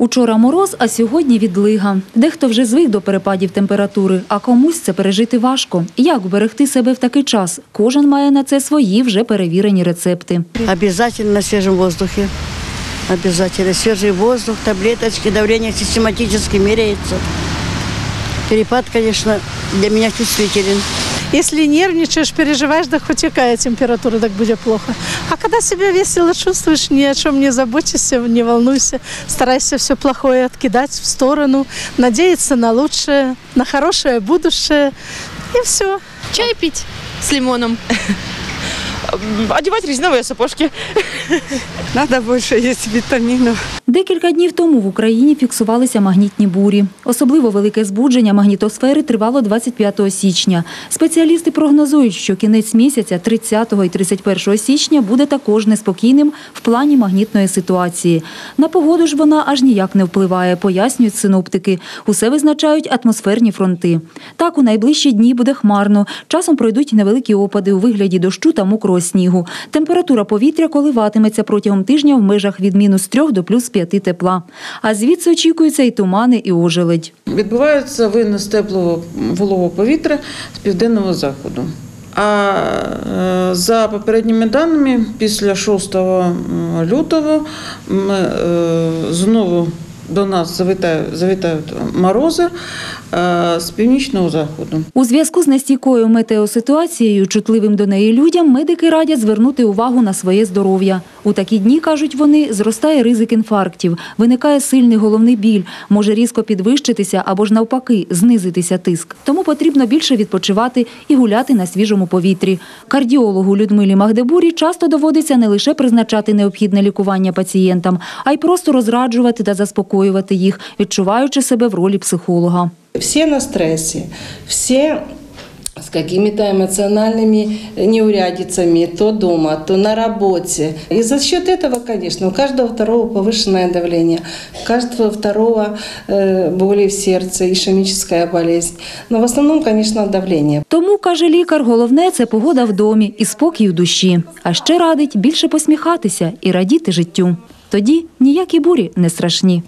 Учора мороз, а сьогодні відлига. Дехто вже звик до перепадів температури, а комусь це пережити важко. Як вберегти себе в такий час? Кожен має на це свої вже перевірені рецепти. Обязательно на свежем воздухе. Обязательно. Свежий воздух, таблеточки, давление систематически меряется. Перепад, конечно, для меня чувствителен. Если нервничаешь, переживаешь, да хоть какая температура, так будет плохо. А когда себя весело чувствуешь, ни о чем не заботишься, не волнуйся, старайся все плохое откидать в сторону, надеяться на лучшее, на хорошее будущее, и все. Чай пить с лимоном. Одевать резиновые сапожки. Надо больше есть витаминов. Декілька днів тому в Україні фіксувалися магнітні бурі. Особливо велике збудження магнітосфери тривало 25 січня. Спеціалісти прогнозують, що кінець місяця 30 і 31 січня буде також неспокійним в плані магнітної ситуації. На погоду ж вона аж ніяк не впливає, пояснюють синоптики. Усе визначають атмосферні фронти. Так, у найближчі дні буде хмарно. Часом пройдуть невеликі опади у вигляді дощу та мокрого снігу. Температура повітря коливатиметься протягом тижня в межах від мінус 3 до плюс 5 тепла. А звідси очікуються і тумани, і ожеледь. Відбувається винос теплого вологого повітря з південного заходу. А е, за попередніми даними, після 6 лютого ми, е, знову до нас завітають, завітають морози е, з північного заходу. У зв'язку з нестійкою метеоситуацією, чутливим до неї людям, медики радять звернути увагу на своє здоров'я. У такі дні, кажуть вони, зростає ризик інфарктів, виникає сильний головний біль, може різко підвищитися або ж навпаки знизитися тиск. Тому потрібно більше відпочивати і гуляти на свіжому повітрі. Кардіологу Людмилі Магдебурі часто доводиться не лише призначати необхідне лікування пацієнтам, а й просто розраджувати та заспокоювати їх, відчуваючи себе в ролі психолога. Все на стрессе, все с какими-то эмоциональными неурядицами, то дома, то на работе. И за счет этого, конечно, у каждого второго повышенное давление, у каждого второго э, боли в сердце, ишемическая болезнь. Но в основном, конечно, давление. Тому, каже лікар, головне це погода в домі і спокій у душі. А ще радить більше посміхатися і радіти життю. Тоді ніякі бурі не страшні.